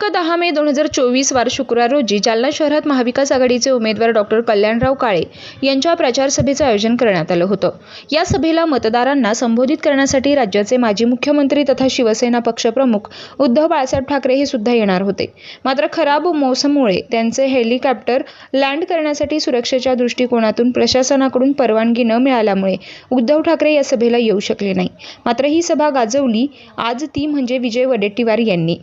दिनांक दहा मे दोन हजार चोवीस वार शुक्रवार रोजी जालना शहरात महाविकास आघाडीचे उमेदवार डॉक्टर कल्याणराव काळे यांच्या प्रचार सभेचं आयोजन करण्यात आलं होतं. या सभेला मतदारांना संबोधित करण्यासाठी राज्याचे माजी मुख्यमंत्री तथा शिवसेना पक्षप्रमुख उद्धव बाळासाहेब ठाकरे हे सुद्धा येणार होते. मात्र खराब मौसममुळे त्यांचे हेलिकॉप्टर लँड करण्यासाठी सुरक्षेच्या दृष्टिकोनातून प्रशासनाकडून परवानगी न मिळाल्यामुळे उद्धव ठाकरे या सभेला येऊ शकले नाही. मात्र ही सभा गाजवली. आज ती म्हणजे विजय वडेट्टीवार यांनी.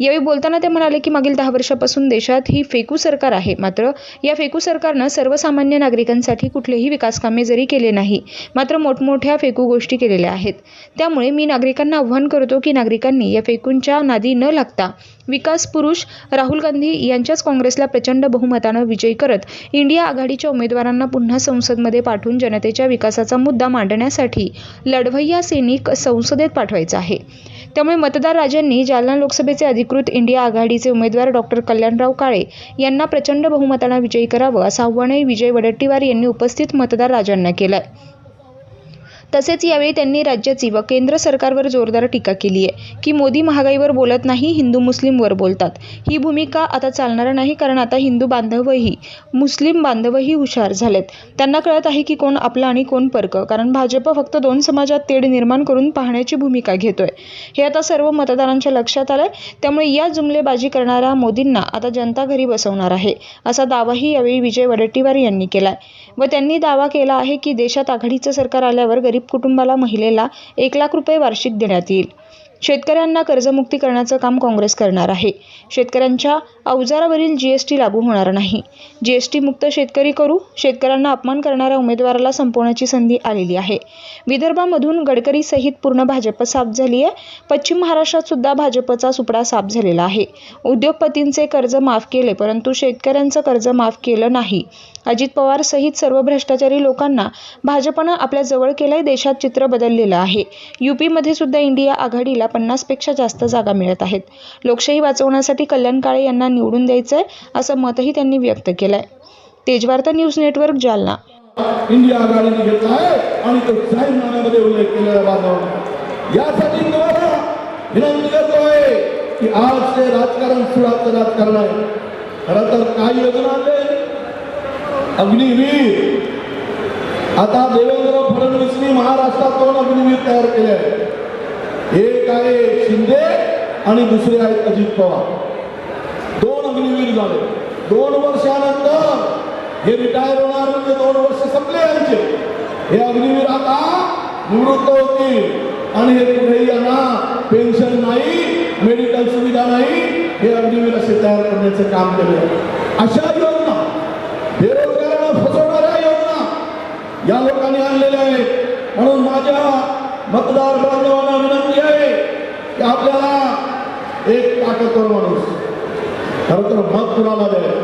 यावेळी बोलताना ते म्हणाले की मागील दहा वर्षापासून देशात ही फेकू सरकार आहे. मात्र या फेकू सरकारनं सर्वसामान्य नागरिकांसाठी कुठलेही विकासकामे जरी केले नाही मात्र मोठमोठ्या फेकू गोष्टी केलेल्या आहेत. त्यामुळे मी नागरिकांना आव्हान करतो की नागरिकांनी या फेकूंच्या नादी न लागता विकास पुरुष राहुल गांधी यांच्याच काँग्रेसला प्रचंड बहुमतानं विजयी करत इंडिया आघाडीच्या उमेदवारांना पुन्हा संसदमध्ये पाठवून जनतेच्या विकासाचा मुद्दा मांडण्यासाठी लढवय्या सैनिक संसदेत पाठवायचा आहे. त्यामुळे मतदार राजांनी जालना लोकसभेचे अधिकृत इंडिया आघाडीचे उमेदवार डॉक्टर कल्याणराव काळे यांना प्रचंड बहुमतानं विजयी करावं असं आव्हानही विजय वडेट्टीवार यांनी उपस्थित मतदार राजांना केलं तसेच यावेळी त्यांनी राज्याची व केंद्र सरकारवर जोरदार टीका केली आहे की मोदी महागाईवर बोलत नाही हिंदू मुस्लिमवर बोलतात. ही भूमिका आता चालणार नाही कारण आता हिंदू बांधवही मुस्लिम बांधवही हुशार झालेत. त्यांना कळत आहे की कोण आपलं आणि कोण परक कारण भाजप फक्त दोन समाजात तेढ निर्माण करून पाहण्याची भूमिका घेतोय. हे आता सर्व मतदारांच्या लक्षात आलंय त्यामुळे या जुमलेबाजी करणाऱ्या मोदींना आता जनता घरी बसवणार आहे असा दावाही यावेळी विजय वडेट्टीवार यांनी केलाय. व त्यांनी दावा केला आहे की देशात आघाडीचं सरकार आल्यावर गरीब कुटुंबाला महिलेला एक लाख रुपये वार्षिक देण्यात येईल. शेतकऱ्यांना कर्जमुक्ती करण्याचं काम काँग्रेस करणार आहे. शेतकऱ्यांच्या अवजारावरील जी एस टी लागू होणार नाही. जी एस टी मुक्त शेतकरी करू शेतकऱ्यांना अपमान करणाऱ्या उमेदवाराला संपवण्याची संधी आलेली आहे. विदर्भामधून गडकरी सहित पूर्ण भाजप साफ झाली आहे पश्चिम महाराष्ट्रात सुद्धा भाजपचा सुपडा साफ झालेला आहे. उद्योगपतींचे कर्ज माफ केले परंतु शेतकऱ्यांचं कर्ज माफ केलं नाही. अजित पवार सहित सर्व भ्रष्टाचारी लोकांना भाजपनं आपल्या जवळ केलंय देशात चित्र बदललेलं आहे. युपीमध्ये सुद्धा इंडिया आघाडीला पन्नासपेक्षा जास्त जागा मिळत आहेत. लोकशाही वाचवण्यासाठी कल्याण काळे यांना निवडून द्यायचंय असं मतही त्यांनी व्यक्त केलंय. Tejvarta news network Jalna. India आघाडीने घेतला आहे आणि तो जाहीरनाम्यामध्ये उल्लेख केलेला बांधव. यासाठी तुम्हाला विनंती करतो आहे की आज ते राजकारण सुडाचं राजकारण आहे. खरं तर काही योजना आणले अग्निवीर. आता देवेंद्र फडणवीसनी महाराष्ट्रात दोन अग्निवीर तयार केले. आहेत एक आहे शिंदे आणि दुसरे आहेत अजित पवार. दोन अग्निवीर झाले. दोन वर्षानंतर हे रिटायर होणार म्हणजे दोन वर्ष संपले यांचे. हे अग्निवीर आता निवृत्त होतील. आणि हे कुठेही यांना पेन्शन नाही मेडिकल सुविधा नाही हे अग्निवीर असे तयार करण्याचं काम केले अशा योजना बेरोजगारांना फसवणाऱ्या योजना या लोकांनी आणलेल्या आहेत. म्हणून माझ्या मतदार बांधवांना विनंती आहे की आपल्याला एक ताकदवर माणूस खरं तर मत कुणाला द्यायचं?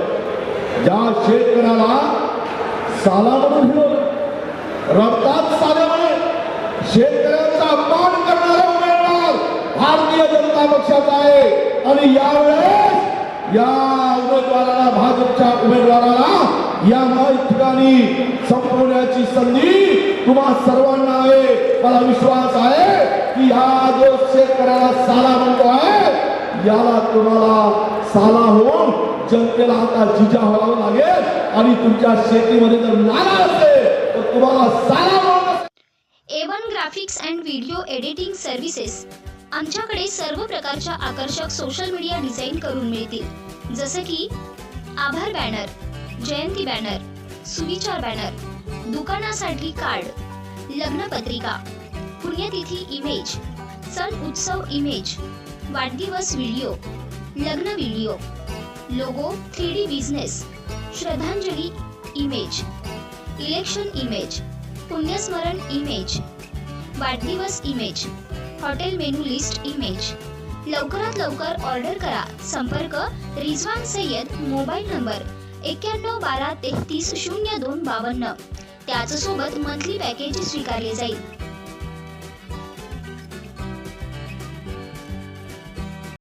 ज्या शेतकऱ्याला साला म्हणून फिरवलं रक्तात साले म्हणे शेतकऱ्यांचा अपमान करणारा उमेदवार भारतीय जनता पक्षाचा आहे. आणि यावेळेस या उमेदवाराला भाजपच्या उमेदवाराला या ठिकाणी संपवण्याची संधी तुम्हा सर्वांना आहे. मला विश्वास आहे की हा जो शेतकऱ्याला साला म्हणतो आहे याला तुम्हाला साला होऊन जनतेला आता जिजा व्हावं लागेल आणि तुमच्या शेतीमध्ये जर नाला असेल तर तुम्हाला साला Avon graphics and video editing services आमच्याकडे सर्व प्रकारच्या आकर्षक सोशल मीडिया डिझाईन करून मिळतील. जसं की आभार बॅनर जयंती बॅनर सुविचार बॅनर दुकानासाठी कार्ड लग्नपत्रिका पुण्यतिथी इमेज सण उत्सव इमेज वाढदिवस व्हिडिओ लग्न video logo three D business श्रद्धांजली इमेज इलेक्शन इमेज पुण्यस्मरण इमेज वाढदिवस image hotel menu list image लवकरात लवकर ऑर्डर करा. संपर्क रिझवान सय्यद मोबाईल नंबर एक्क्याण्णव बारा तेहतीस शून्य दोन बावन्न. त्याचसोबत मंथली पॅकेज स्वीकारले जाईल.